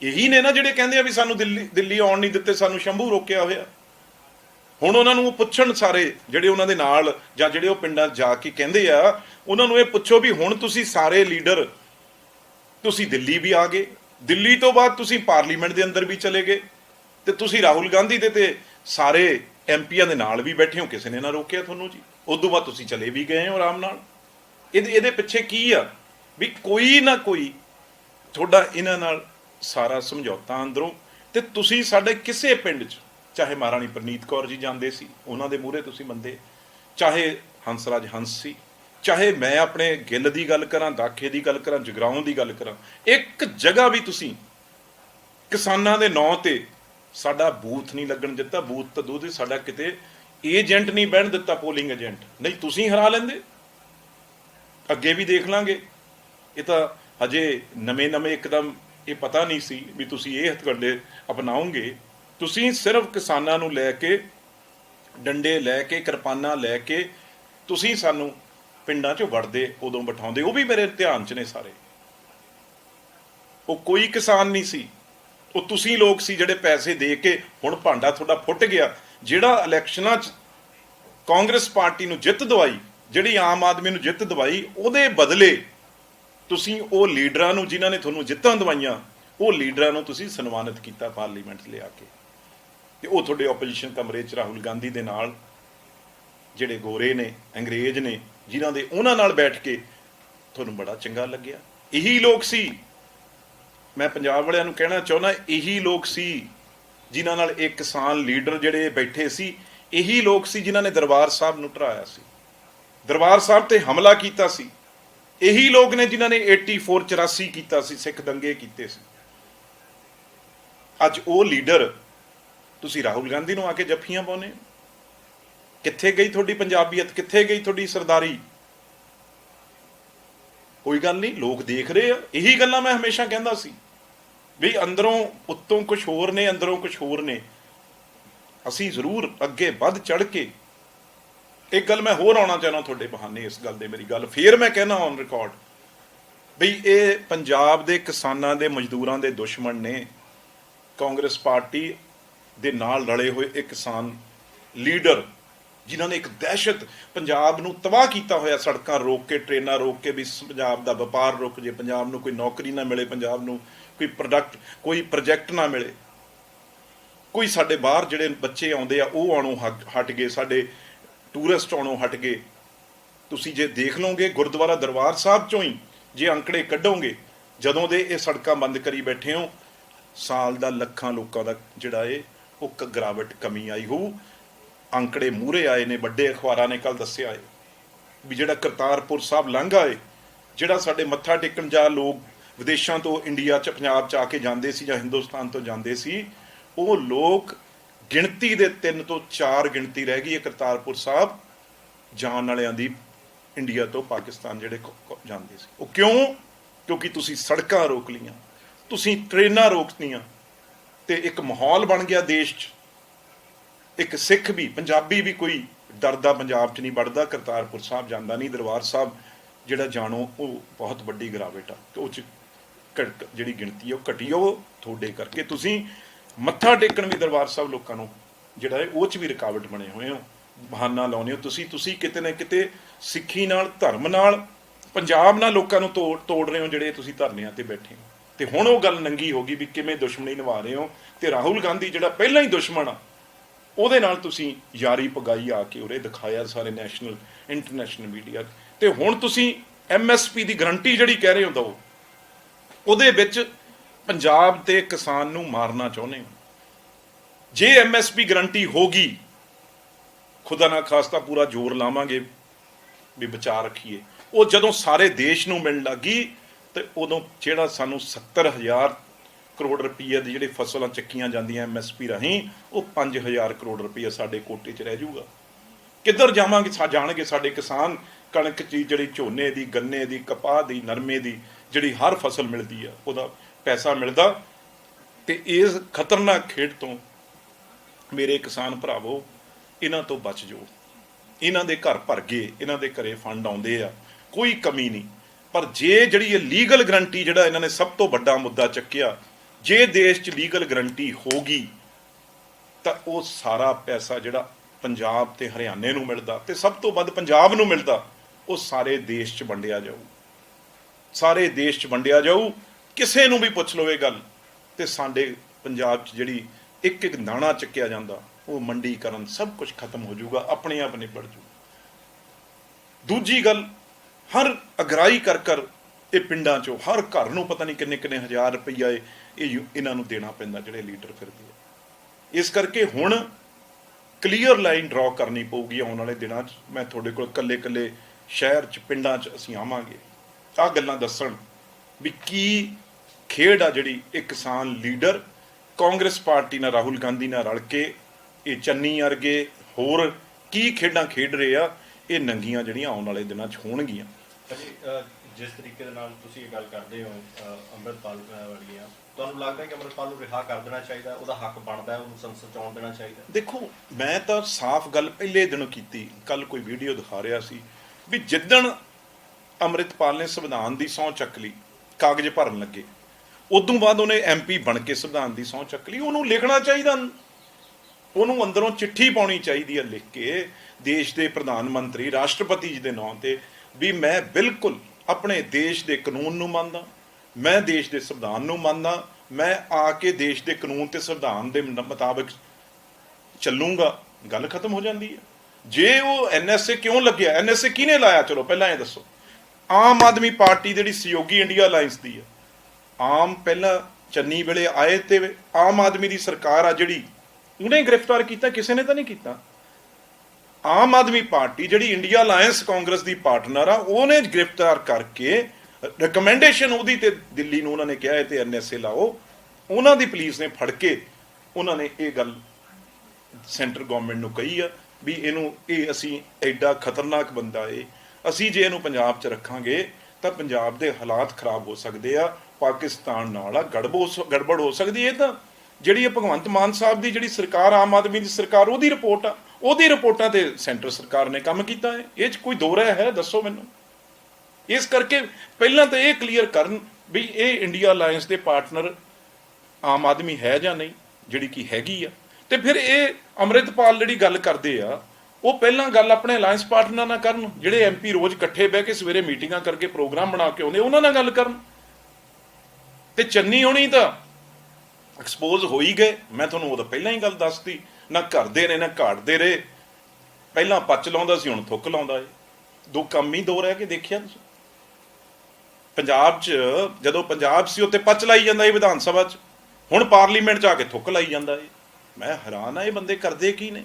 ਇਹੀ ਨੇ ਨਾ ਜਿਹੜੇ ਕਹਿੰਦੇ ਆ ਵੀ ਸਾਨੂੰ ਦਿੱਲੀ ਦਿੱਲੀ ਆਉਣ ਨਹੀਂ ਦਿੱਤੇ, ਸਾਨੂੰ ਸ਼ੰਭੂ ਰੋਕਿਆ ਹੋਇਆ। ਹੁਣ ਉਹਨਾਂ ਨੂੰ ਉਹ ਪੁੱਛਣ ਸਾਰੇ ਜਿਹੜੇ ਉਹਨਾਂ ਦੇ ਨਾਲ ਜਾਂ ਜਿਹੜੇ ਉਹ ਪਿੰਡਾਂ ਜਾ ਕੇ ਕਹਿੰਦੇ ਆ, ਉਹਨਾਂ ਨੂੰ ਇਹ ਪੁੱਛੋ ਵੀ ਹੁਣ ਤੁਸੀਂ ਸਾਰੇ ਲੀਡਰ, ਤੁਸੀਂ ਦਿੱਲੀ ਵੀ ਆ ਗਏ, ਦਿੱਲੀ ਤੋਂ ਬਾਅਦ ਤੁਸੀਂ ਪਾਰਲੀਮੈਂਟ ਦੇ ਅੰਦਰ ਵੀ ਚਲੇ ਗਏ ਤੇ ਤੁਸੀਂ ਰਾਹੁਲ ਗਾਂਧੀ ਦੇ ਤੇ ਸਾਰੇ ਐਮਪੀਆਂ ਦੇ ਨਾਲ ਵੀ ਬੈਠੇ ਹੋ, ਕਿਸੇ ਨੇ ਨਾ ਰੋਕਿਆ ਤੁਹਾਨੂੰ ਜੀ। ਉਦੋਂ ਬਾਅਦ ਤੁਸੀਂ ਚਲੇ ਵੀ ਗਏ ਹੋ ਆਰਾਮ ਨਾਲ। ਇਹਦੇ ਇਹਦੇ ਪਿੱਛੇ ਕੀ ਆ ਵੀ ਕੋਈ ਨਾ ਕੋਈ ਤੁਹਾਡਾ ਇਹਨਾਂ ਨਾਲ ਸਾਰਾ ਸਮਝੌਤਾ ਅੰਦਰੋਂ ਤੇ ਤੁਸੀਂ ਸਾਡੇ ਕਿਸੇ ਪਿੰਡ 'ਚ ਚਾਹੇ ਮਹਾਰਾਣੀ ਪ੍ਰਨੀਤ ਕੌਰ ਜੀ ਜਾਂਦੇ ਸੀ, ਉਹਨਾਂ ਦੇ ਮੂਹਰੇ ਤੁਸੀਂ ਬੰਦੇ ਚਾਹੇ ਹੰਸਰਾਜ ਹੰਸ ਸੀ, ਚਾਹੇ ਮੈਂ ਆਪਣੇ ਗਿੱਲ ਦੀ ਗੱਲ ਕਰਾਂ ਦਾਖੇ ਦੀ ਗੱਲ ਕਰਾਂ, ਜਗਰਾਉਂ ਦੀ ਗੱਲ ਕਰਾਂ, ਇੱਕ ਜਗ੍ਹਾ ਵੀ ਤੁਸੀਂ ਕਿਸਾਨਾਂ ਦੇ ਨਾਂ ਤੇ ਸਾਡਾ ਬੂਥ ਨਹੀਂ ਲੱਗਣ ਦਿੱਤਾ, ਬੂਥ ਤਾਂ ਦੂਦੇ ਸਾਡਾ ਕਿਤੇ ਏਜੰਟ ਨਹੀਂ ਬਹਿਣ ਦਿੱਤਾ, ਪੋਲਿੰਗ ਏਜੰਟ। ਨਹੀਂ, ਤੁਸੀਂ ਹਰਾ ਲੈਂਦੇ। ਅੱਗੇ ਵੀ ਦੇਖ ਲਾਂਗੇ। ਇਹ ਤਾਂ ਹਜੇ ਨਵੇਂ ਨਵੇਂ ਇੱਕਦਮ ਇਹ ਪਤਾ ਨਹੀਂ ਸੀ ਵੀ ਤੁਸੀਂ ਇਹ ਹਥਕੰਡੇ ਅਪਣਾਓਗੇ। ਤੁਸੀਂ ਸਿਰਫ ਕਿਸਾਨਾਂ ਨੂੰ ਲੈ ਕੇ, ਡੰਡੇ ਲੈ ਕੇ, ਕਿਰਪਾਨਾਂ ਲੈ ਕੇ ਤੁਸੀਂ ਸਾਨੂੰ ਪਿੰਡਾਂ 'ਚ ਵੜਦੇ, ਉਦੋਂ ਬਿਠਾਉਂਦੇ। ਉਹ ਵੀ ਮੇਰੇ ਧਿਆਨ 'ਚ ਨੇ ਸਾਰੇ। ਉਹ ਕੋਈ ਕਿਸਾਨ ਨਹੀਂ ਸੀ। ਉਹ ਤੁਸੀਂ ਲੋਕ ਸੀ ਜਿਹੜੇ ਪੈਸੇ ਦੇ ਕੇ ਹੁਣ ਭਾਂਡਾ ਤੁਹਾਡਾ ਫੁੱਟ ਗਿਆ। ਜਿਹੜਾ ਇਲੈਕਸ਼ਨਾਂ 'ਚ ਕਾਂਗਰਸ ਪਾਰਟੀ ਨੂੰ ਜਿੱਤ ਦਵਾਈ, ਜਿਹੜੀ ਆਮ ਆਦਮੀ ਨੂੰ ਜਿੱਤ ਦਵਾਈ, ਉਹਦੇ ਬਦਲੇ ਤੁਸੀਂ ਉਹ ਲੀਡਰਾਂ ਨੂੰ ਜਿਨ੍ਹਾਂ ਨੇ ਤੁਹਾਨੂੰ ਜਿੱਤਾਂ ਦਵਾਈਆਂ, ਉਹ ਲੀਡਰਾਂ ਨੂੰ ਤੁਸੀਂ ਸਨਮਾਨਿਤ ਕੀਤਾ ਪਾਰਲੀਮੈਂਟ ਲਿਆ ਕੇ। ਤੇ ਉਹ ਤੁਹਾਡੇ ਆਪੋਜੀਸ਼ਨ ਕਮਰੇ 'ਚ ਰਾਹੁਲ ਗਾਂਧੀ ਦੇ ਨਾਲ ਜਿਹੜੇ ਗੋਰੇ ਨੇ, ਅੰਗਰੇਜ਼ ਨੇ, ਜਿਨ੍ਹਾਂ ਦੇ ਉਹਨਾਂ ਨਾਲ ਬੈਠ ਕੇ ਤੁਹਾਨੂੰ ਬੜਾ ਚੰਗਾ ਲੱਗਿਆ। ਇਹੀ ਲੋਕ ਸੀ। ਮੈਂ ਪੰਜਾਬ ਵਾਲਿਆਂ ਨੂੰ ਕਹਿਣਾ ਚਾਹੁੰਦਾ, ਇਹੀ ਲੋਕ ਸੀ ਜਿਨ੍ਹਾਂ ਨਾਲ ਇਹ ਕਿਸਾਨ ਲੀਡਰ ਜਿਹੜੇ ਬੈਠੇ ਸੀ, ਇਹੀ ਲੋਕ ਸੀ ਜਿਨ੍ਹਾਂ ਨੇ ਦਰਬਾਰ ਸਾਹਿਬ ਨੂੰ ਢਰਾਇਆ ਸੀ। ਦਰਬਾਰ ਸਾਹਿਬ ਤੇ ਹਮਲਾ ਕੀਤਾ ਸੀ। ਇਹੀ ਲੋਕ ਨੇ ਜਿਨ੍ਹਾਂ ਨੇ 84 84 ਕੀਤਾ ਸੀ, ਸਿੱਖ ਦੰਗੇ ਕੀਤੇ ਸੀ। ਅੱਜ ਉਹ ਲੀਡਰ ਤੁਸੀਂ ਰਾਹੁਲ ਗਾਂਧੀ ਨੂੰ ਆ ਕੇ ਜੱਫੀਆਂ ਪਾਉਨੇ ਹੋ? ਕਿੱਥੇ ਗਈ ਤੁਹਾਡੀ ਪੰਜਾਬੀਅਤ? ਕਿੱਥੇ ਗਈ ਤੁਹਾਡੀ ਸਰਦਾਰੀ? ਕੋਈ ਗੱਲ ਨਹੀਂ, ਲੋਕ ਦੇਖ ਰਹੇ ਆ। ਇਹੀ ਗੱਲਾਂ ਮੈਂ ਹਮੇਸ਼ਾ ਕਹਿੰਦਾ ਸੀ। ਵੀ ਅੰਦਰੋਂ ਉੱਤੋਂ ਕੁਝ ਹੋਰ ਨੇ, ਅੰਦਰੋਂ ਕੁਝ ਹੋਰ ਨੇ। ਅਸੀਂ ਜ਼ਰੂਰ ਅੱਗੇ ਵੱਧ ਚੜ ਕੇ ਇੱਕ ਗੱਲ ਮੈਂ ਹੋਰ ਆਉਣਾ ਚਾਹਣਾ ਤੁਹਾਡੇ ਬਹਾਨੇ ਇਸ ਗੱਲ ਦੇ ਮੇਰੀ ਗੱਲ। ਫੇਰ ਮੈਂ ਕਹਿਣਾ ਔਨ ਰਿਕਾਰਡ ਵੀ ਇਹ ਪੰਜਾਬ ਦੇ ਕਿਸਾਨਾਂ ਦੇ ਮਜ਼ਦੂਰਾਂ ਦੇ ਦੁਸ਼ਮਣ ਨੇ ਕਾਂਗਰਸ ਪਾਰਟੀ ਦੇ ਨਾਲ ਰਲੇ ਹੋਏ ਇੱਕ ਕਿਸਾਨ ਲੀਡਰ, ਜਿਨ੍ਹਾਂ ਨੇ ਇੱਕ ਦਹਿਸ਼ਤ ਪੰਜਾਬ ਨੂੰ ਤਬਾਹ ਕੀਤਾ ਹੋਇਆ ਸੜਕਾਂ ਰੋਕ ਕੇ, ਟ੍ਰੇਨਾਂ ਰੋਕ ਕੇ ਵੀ ਪੰਜਾਬ ਦਾ ਵਪਾਰ ਰੁਕ ਜੇ, ਪੰਜਾਬ ਨੂੰ ਕੋਈ ਨੌਕਰੀ ਨਾ ਮਿਲੇ, ਪੰਜਾਬ ਨੂੰ ਕੋਈ ਪ੍ਰੋਡਕਟ, ਕੋਈ ਪ੍ਰੋਜੈਕਟ ਨਾ ਮਿਲੇ। ਕੋਈ ਸਾਡੇ ਬਾਹਰ ਜਿਹੜੇ ਬੱਚੇ ਆਉਂਦੇ ਆ, ਉਹ ਆਉਣੋਂ ਹਟ- ਗਏ, ਸਾਡੇ ਟੂਰਿਸਟ ਆਉਣੋਂ ਹਟ ਗਏ। ਤੁਸੀਂ ਜੇ ਦੇਖ ਲਓਗੇ, ਗੁਰਦੁਆਰਾ ਦਰਬਾਰ ਸਾਹਿਬ ਚੋਂ ਹੀ ਜੇ ਅੰਕੜੇ ਕੱਢੋਗੇ, ਜਦੋਂ ਦੇ ਇਹ ਸੜਕਾਂ ਬੰਦ ਕਰੀ ਬੈਠੇ ਹੋ, ਸਾਲ ਦਾ ਲੱਖਾਂ ਲੋਕਾਂ ਦਾ ਜਿਹੜਾ ਏ ਉਹ ਕ- ਗਿਰਾਵਟ ਕਮੀ ਆਈ ਹੋਊ। ਅੰਕੜੇ ਮੂਹਰੇ ਆਏ ਨੇ, ਵੱਡੇ ਅਖਬਾਰਾਂ ਨੇ ਕੱਲ ਦੱਸਿਆ ਹੈ ਵੀ ਜਿਹੜਾ ਕਰਤਾਰਪੁਰ ਸਾਹਿਬ ਲੰਘਾ ਏ ਜਿਹੜਾ ਸਾਡੇ ਮੱਥਾ ਟੇਕਣ ਜਾ ਲੋਕ ਵਿਦੇਸ਼ਾਂ ਤੋਂ ਇੰਡੀਆ ਚ, ਪੰਜਾਬ ਚ ਆ ਕੇ ਜਾਂਦੇ ਸੀ ਜਾਂ ਹਿੰਦੁਸਤਾਨ ਤੋਂ ਜਾਂਦੇ ਸੀ, ਉਹ ਲੋਕ ਗਿਣਤੀ ਦੇ 3 ਤੋਂ 4 ਗਿਣਤੀ ਰਹਿ ਗਈ ਹੈ ਕਰਤਾਰਪੁਰ ਸਾਹਿਬ, ਜਾਣ ਵਾਲਿਆਂ ਦੀ ਇੰਡੀਆ ਤੋਂ ਪਾਕਿਸਤਾਨ ਜਿਹੜੇ ਜਾਂਦੇ ਸੀ। ਉਹ ਕਿਉਂ? ਕਿਉਂਕਿ ਤੁਸੀਂ ਸੜਕਾਂ ਰੋਕ ਲੀਆਂ ਤੁਸੀਂ ਟ੍ਰੇਨਾਂ ਰੋਕਤੀਆਂ ਤੇ ਇੱਕ ਮਾਹੌਲ ਬਣ ਗਿਆ ਦੇਸ਼ 'ਚ। ਇੱਕ ਸਿੱਖ ਵੀ ਪੰਜਾਬੀ ਵੀ ਕੋਈ ਡਰਦਾ ਪੰਜਾਬ 'ਚ ਨਹੀਂ ਵੜਦਾ। ਕਰਤਾਰਪੁਰ ਸਾਹਿਬ ਜਾਂਦਾ ਨਹੀਂ ਦਰਬਾਰ ਸਾਹਿਬ ਜਿਹੜਾ ਜਾਣੋ ਉਹ ਬਹੁਤ ਵੱਡੀ ਗਿਰਾਵਟ ਆ ਤੇ ਉਹ 'ਚ ਘਟ- ਜਿਹੜੀ ਗਿਣਤੀ ਆ ਉਹ ਘਟੀ। ਆ, ਉਹ ਤੁਹਾਡੇ ਕਰਕੇ ਤੁਸੀਂ ਮੱਥਾ ਟੇਕਣ ਵੀ ਦਰਬਾਰ ਸਾਹਿਬ ਲੋਕਾਂ ਨੂੰ ਜਿਹੜਾ ਹੈ ਉਹ 'ਚ ਵੀ ਰੁਕਾਵਟ ਬਣੇ ਹੋਏ ਹੋ। ਬਹਾਨਾ ਲਾਉਂਦੇ ਹੋ ਤੁਸੀਂ। ਤੁਸੀਂ ਕਿਤੇ ਨਾ ਕਿਤੇ ਸਿੱਖੀ ਨਾਲ ਧਰਮ ਨਾਲ ਪੰਜਾਬ ਨਾਲ ਲੋਕਾਂ ਨੂੰ ਤੋੜ ਤੋੜ ਰਹੇ ਹੋ ਜਿਹੜੇ ਤੁਸੀਂ ਧਰਨਿਆਂ ਤੇ ਬੈਠੇ ਹੋ। ਤੇ ਹੁਣ ਉਹ ਗੱਲ ਨੰਗੀ ਹੋ ਗਈ ਵੀ ਕਿਵੇਂ ਦੁਸ਼ਮਣੀ ਨਿਭਾ ਰਹੇ ਹੋ ਤੇ ਰਾਹੁਲ ਗਾਂਧੀ ਜਿਹੜਾ ਪਹਿਲਾਂ ਹੀ ਦੁਸ਼ਮਣ ਆ, ਉਹਦੇ ਨਾਲ ਤੁਸੀਂ ਯਾਰੀ ਪਗਾਈ ਆ ਕੇ ਉਰੇ ਦਿਖਾਇਆ ਸਾਰੇ ਨੈਸ਼ਨਲ, ਇੰਟਰਨੈਸ਼ਨਲ ਮੀਡੀਆ ਤੇ ਹੁਣ ਤੁਸੀਂ ਐਮਐਸਪੀ ਦੀ ਗਰੰਟੀ ਜਿਹੜੀ ਕਹਿ ਰਹੇ ਹੋ ਦੋ ਉਹਦੇ ਵਿੱਚ ਪੰਜਾਬ ਤੇ ਕਿਸਾਨ ਨੂੰ ਮਾਰਨਾ ਚਾਹੁੰਦੇ ਹੋ। ਜੇ ਐਮਐਸਪੀ ਗਰੰਟੀ ਹੋਗੀ, ਖੁਦਾ ਨਾ ਖਾਸਤਾ ਪੂਰਾ ਜ਼ੋਰ ਲਾਵਾਂਗੇ ਵੀ ਬਚਾ ਰੱਖੀਏ। ਉਹ ਜਦੋਂ ਸਾਰੇ ਦੇਸ਼ ਨੂੰ ਮਿਲਣ ਲੱਗੀ ਤੇ ਉਦੋਂ ਜਿਹੜਾ ਸਾਨੂੰ 70000 ਕਰੋੜ ਰੁਪਈਆ ਦੀ ਜਿਹੜੀ ਫਸਲਾਂ ਚੱਕੀਆਂ ਜਾਂਦੀਆਂ ਐਮਐਸਪੀ ਰਾਹੀਂ, ਉਹ 5000 ਕਰੋੜ ਰੁਪਈਆ ਸਾਡੇ ਕੋਟੇ 'ਚ ਰਹਿ ਜਾਊਗਾ। ਕਿੱਧਰ ਜਾਵਾਂਗੇ? ਸਾ, ਜਾਣਗੇ ਸਾਡੇ ਕਿਸਾਨ। ਕਣਕ ਦੀ ਜਿਹੜੀ ਝੋਨੇ ਦੀ, ਗੰਨੇ ਦੀ, ਕਪਾਹ ਦੀ, ਨਰਮੇ ਦੀ ਜਿਹੜੀ ਹਰ ਫਸਲ ਮਿਲਦੀ ਆ, ਉਹਦਾ ਪੈਸਾ ਮਿਲਦਾ। ਤੇ ਇਸ ਖਤਰਨਾਕ ਖੇਡ ਤੋਂ ਮੇਰੇ ਕਿਸਾਨ ਭਰਾਵੋ, ਇਹਨਾਂ ਤੋਂ ਬਚ ਜਾਓ। ਇਹਨਾਂ ਦੇ ਘਰ ਭਰ ਗਏ, ਇਹਨਾਂ ਦੇ ਘਰੇ ਫੰਡ ਆਉਂਦੇ ਆ। ਕੋਈ ਕਮੀ ਨਹੀਂ। ਪਰ ਜੇ ਜਿਹੜੀ ਇਹ ਲੀਗਲ ਗਰੰਟੀ ਜਿਹੜਾ ਇਹਨਾਂ ਨੇ ਸਭ ਤੋਂ ਵੱਡਾ ਮੁੱਦਾ ਚੱਕਿਆ, ਜੇ ਦੇਸ਼ 'ਚ ਲੀਗਲ ਗਰੰਟੀ ਹੋਗੀ, ਤਾਂ ਉਹ ਸਾਰਾ ਪੈਸਾ ਜਿਹੜਾ ਪੰਜਾਬ ਤੇ ਹਰਿਆਣੇ ਨੂੰ ਮਿਲਦਾ ਤੇ ਸਭ ਤੋਂ ਵੱਧ ਪੰਜਾਬ ਨੂੰ ਮਿਲਦਾ, ਉਹ ਸਾਰੇ ਦੇਸ਼ 'ਚ ਵੰਡਿਆ ਜਾਊ। ਸਾਰੇ ਦੇਸ਼ 'ਚ ਵੰਡਿਆ ਜਾਊ, ਕਿਸੇ ਨੂੰ ਵੀ ਪੁੱਛ ਲਓ ਇਹ ਗੱਲ, ਤੇ ਸਾਡੇ ਪੰਜਾਬ 'ਚ ਜਿਹੜੀ ਇੱਕ ਇੱਕ ਦਾਣਾ ਚੱਕਿਆ ਜਾਂਦਾ, ਉਹ ਮੰਡੀਕਰਨ ਸਭ ਕੁਝ ਖਤਮ ਹੋ ਜਾਊਗਾ, ਆਪਣੇ ਆਪ ਨਿਬੜ ਜੂ ਦੂਜੀ ਗੱਲ ਹਰ ਅਗਰਾਈ ਕਰ ਕਰ ਇਹ ਪਿੰਡਾਂ 'ਚੋਂ, ਹਰ ਘਰ ਨੂੰ ਪਤਾ ਨਹੀਂ ਕਿੰਨੇ ਕਿੰਨੇ ਹਜ਼ਾਰ ਰੁਪਈਆ ਇਹ ਇਹ ਯੂ- ਇਹਨਾਂ ਨੂੰ ਦੇਣਾ ਪੈਂਦਾ ਜਿਹੜੇ ਲੀਡਰ ਫਿਰਦੇ ਆ। ਇਸ ਕਰਕੇ ਹੁਣ ਕਲੀਅਰ ਲਾਈਨ ਡਰਾ ਕਰਨੀ ਪਊਗੀ ਆਉਣ ਵਾਲੇ ਦਿਨਾਂ 'ਚ। ਮੈਂ ਤੁਹਾਡੇ ਕੋਲ ਕੱਲੇ ਕੱਲੇ ਸ਼ਹਿਰ 'ਚ, ਪਿੰਡਾਂ 'ਚ ਅਸੀਂ ਆਵਾਂਗੇ। ਆਹ ਗੱਲਾਂ ਦੱਸਣ ਵੀ ਕੀ ਖੇਡ ਆ ਜਿਹੜੀ ਇਹ ਕਿਸਾਨ ਲੀਡਰ, ਕਾਂਗਰਸ ਪਾਰਟੀ ਨਾਲ, ਰਾਹੁਲ ਗਾਂਧੀ ਨਾਲ ਰਲ ਕੇ, ਇਹ ਚੰਨੀ ਵਰਗੇ ਹੋਰ ਕੀ ਖੇਡਾਂ ਖੇਡ ਰਹੇ ਆ, ਇਹ ਨੰਗੀਆਂ ਜਿਹੜੀਆਂ ਆਉਣ ਵਾਲੇ ਦਿਨਾਂ 'ਚ ਹੋਣਗੀਆਂ। ਜਿਸ ਤਰੀਕੇ ਦੇ ਨਾਲ ਤੁਸੀਂ ਇਹ ਗੱਲ ਕਰਦੇ ਹੋ ਅੰਮ੍ਰਿਤਪਾਲ ਅਹ, ਤੁਹਾਨੂੰ ਲੱਗਦਾ ਹੈ ਕਿ ਅੰਮ੍ਰਿਤਪਾਲ ਨੂੰ ਰਿਹਾ ਕਰ ਦੇਣਾ ਚਾਹੀਦਾ ਉਹਦਾ ਹੱਕ ਬਣਦਾ ਹੈ ਉਹਨੂੰ ਸੰਸਦ ਚ ਆਉਣ ਦੇਣਾ ਚਾਹੀਦਾ ਦੇਖੋ ਮੈਂ ਤਾਂ ਸਾਫ਼ ਗੱਲ ਪਹਿਲੇ ਦਿਨੋਂ ਕੀਤੀ ਕੱਲ ਕੋਈ ਵੀਡੀਓ ਦਿਖਾ ਰਿਹਾ ਸੀ ਵੀ ਜਿੱਦਣ ਅੰਮ੍ਰਿਤਪਾਲ ਨੇ ਸੰਵਿਧਾਨ ਦੀ ਸਹੁੰ ਚੱਕ ਲਈ ਕਾਗਜ਼ ਭਰਨ ਲੱਗੇ ਉਦੋਂ ਬਾਅਦ ਉਹਨੇ ਐਮਪੀ ਬਣ ਕੇ ਸੰਵਿਧਾਨ ਦੀ ਸਹੁੰ ਚੱਕ ਲਈ ਉਹਨੂੰ ਲਿਖਣਾ ਚਾਹੀਦਾ ਉਹਨੂੰ ਅੰਦਰੋਂ ਚਿੱਠੀ ਪਾਉਣੀ ਚਾਹੀਦੀ ਹੈ ਲਿਖ ਕੇ ਦੇਸ਼ ਦੇ ਪ੍ਰਧਾਨ ਮੰਤਰੀ ਰਾਸ਼ਟਰਪਤੀ ਜੀ ਦੇ ਨਾਂ ਤੇ ਵੀ ਮੈਂ ਬਿਲਕੁਲ ਆਪਣੇ ਦੇਸ਼ ਦੇ ਕਾਨੂੰਨ ਨੂੰ ਮੰਨਦਾ, ਮੈਂ ਦੇਸ਼ ਦੇ ਸੰਵਿਧਾਨ ਨੂੰ ਮੰਨਦਾ, ਮੈਂ ਆ ਕੇ ਦੇਸ਼ ਦੇ ਕਾਨੂੰਨ ਤੇ ਸੰਵਿਧਾਨ ਦੇ ਮ- ਮੁਤਾਬਕ ਚੱਲੂਗਾ, ਗੱਲ ਖਤਮ ਹੋ ਜਾਂਦੀ ਹੈ। ਜੇ ਉਹ ਐਨਐਸਏ ਕਿਉਂ ਲੱਗਿਆ? ਐਨਐਸਏ ਕਿਹਨੇ ਲਾਇਆ? ਚਲੋ ਪਹਿਲਾਂ ਇਹ ਦੱਸੋ। ਆਮ ਆਦਮੀ ਪਾਰਟੀ ਜਿਹੜੀ ਸਹਿਯੋਗੀ ਇੰਡੀਆ ਅਲਾਈਅੰਸ ਦੀ ਹੈ? ਆਮ ਪਹਿਲਾਂ ਚੰਨੀ ਵੇਲੇ ਆਏ ਤੇ ਆਮ ਆਦਮੀ ਦੀ ਸਰਕਾਰ ਆ ਜਿਹੜੀ, ਉਹਨੇ ਗ੍ਰਿਫਤਾਰ ਕੀਤਾ, ਕਿਸੇ ਨੇ ਤਾਂ ਨਹੀਂ ਕੀਤਾ। ਆਮ ਆਦਮੀ ਪਾਰਟੀ ਜਿਹੜੀ ਇੰਡੀਆ ਅਲਾਈਅੰਸ ਕਾਂਗਰਸ ਦੀ ਪਾਰਟਨਰ ਆ, ਉਹਨੇ ਗ੍ਰਿਫਤਾਰ ਕਰਕੇ ਰეკਮੈਂਡੇਸ਼ਨ ਉਹਦੀ ਤੇ ਦਿੱਲੀ ਨੂੰ ਉਹਨਾਂ ਨੇ ਕਿਹਾ, ਇਹ ਤੇ ਐਨਐਸਏ ਲਾਓ। ਉਹਨਾਂ ਦੀ ਪੁਲਿਸ ਨੇ ਫੜ ਕੇ ਉਹਨਾਂ ਨੇ ਇਹ ਗੱਲ ਸੈਂਟਰ ਗਵਰਨਮੈਂਟ ਨੂੰ ਕਹੀ ਆ ਵੀ ਇਹਨੂੰ, ਇਹ ਅਸੀਂ ਐਡਾ ਖਤਰਨਾਕ ਬੰਦਾ ਏ, ਅਸੀਂ ਜੇ ਇਹਨੂੰ ਪੰਜਾਬ 'ਚ ਰੱਖਾਂਗੇ, ਤਾਂ ਪੰਜਾਬ ਦੇ ਹਾਲਾਤ ਖਰਾਬ ਹੋ ਸਕਦੇ ਆ, ਪਾਕਿਸਤਾਨ ਨਾਲ ਆ, ਗੜਬੜ ਹੋ- ਗੜਬੜ ਹੋ ਸਕਦੀ ਹੈ ਇਹ ਤਾਂ। ਜਿਹੜੀ ਭਗਵੰਤ ਮਾਨ ਸਾਹਿਬ ਦੀ ਜਿਹੜੀ ਸਰਕਾਰ, ਆਮ ਆਦਮੀ ਦੀ ਸਰਕਾਰ, ਉਹਦੀ ਰਿਪੋਰਟ ਆ। ਉਹਦੀ ਰਿਪੋਰਟਾਂ ਤੇ ਸੈਂਟਰ ਸਰਕਾਰ ਨੇ ਕੰਮ ਕੀਤਾ ਹੈ। ਇਹ 'ਚ ਕੋਈ ਦੋ ਰਾਏ ਹੈ, ਦੱਸੋ ਮੈਨੂੰ। ਇਸ ਕਰਕੇ ਪਹਿਲਾਂ ਤਾਂ ਇਹ ਕਲੀਅਰ ਕਰਨ ਵੀ ਇਹ ਇੰਡੀਆ ਅਲਾਈਅੰਸ ਦੇ ਪਾਰਟਨਰ ਆਮ ਆਦਮੀ ਹੈ ਜਾਂ ਨਹੀਂ, ਜਿਹੜੀ ਕਿ ਹੈਗੀ ਆ। ਤੇ ਫਿਰ ਇਹ ਅੰਮ੍ਰਿਤਪਾਲ ਜਿਹੜੀ ਗੱਲ ਕਰਦੇ ਆ, ਉਹ ਪਹਿਲਾਂ ਗੱਲ ਆਪਣੇ ਅਲਾਈਅੰਸ ਪਾਰਟਨਰ ਨਾਲ ਕਰਨ, ਜਿਹੜੇ ਐਮਪੀ ਰੋਜ਼ ਇਕੱਠੇ ਬਹਿ ਕੇ ਸਵੇਰੇ ਮੀਟਿੰਗਾਂ ਕਰਕੇ ਪ੍ਰੋਗਰਾਮ ਬਣਾ ਕੇ ਆਉਂਦੇ, ਉਹਨਾਂ ਨਾਲ ਗੱਲ ਕਰਨ। ਤੇ ਚੰਨੀ ਹੋਣੀ ਤਾਂ ਐਕਸਪੋਜ਼ ਹੋ ਹੀ ਗਏ। ਮੈਂ ਤੁਹਾਨੂੰ ਉਹਦਾ ਪਹਿਲਾਂ ਹੀ ਗੱਲ ਦੱਸਤੀ। ਨਾ ਕਰਦੇ ਨੇ, ਨਾ ਘਾਟਦੇ ਰਹੇ। ਪਹਿਲਾਂ ਪੱਚ ਲਾਉਂਦਾ ਸੀ, ਹੁਣ ਥੁੱਕ ਲਾਉਂਦਾ ਏ। ਦੋ ਕੰਮ ਹੀ ਦੋ ਰਹਿ ਕੇ ਦੇਖਿਆ ਤੁਸੀਂ। ਪੰਜਾਬ 'ਚ, ਜਦੋਂ ਪੰਜਾਬ ਸੀ ਉੱਤੇ ਪੱਚ ਲਾਈ ਜਾਂਦਾ ਏ ਵਿਧਾਨ ਸਭਾ 'ਚ। ਹੁਣ ਪਾਰਲੀਮੈਂਟ 'ਚ ਆ ਕੇ ਥੁੱਕ ਲਾਈ ਜਾਂਦਾ ਏ। ਮੈਂ ਹੈਰਾਨ ਆ, ਇਹ ਬੰਦੇ ਕਰਦੇ ਕੀ ਨੇ?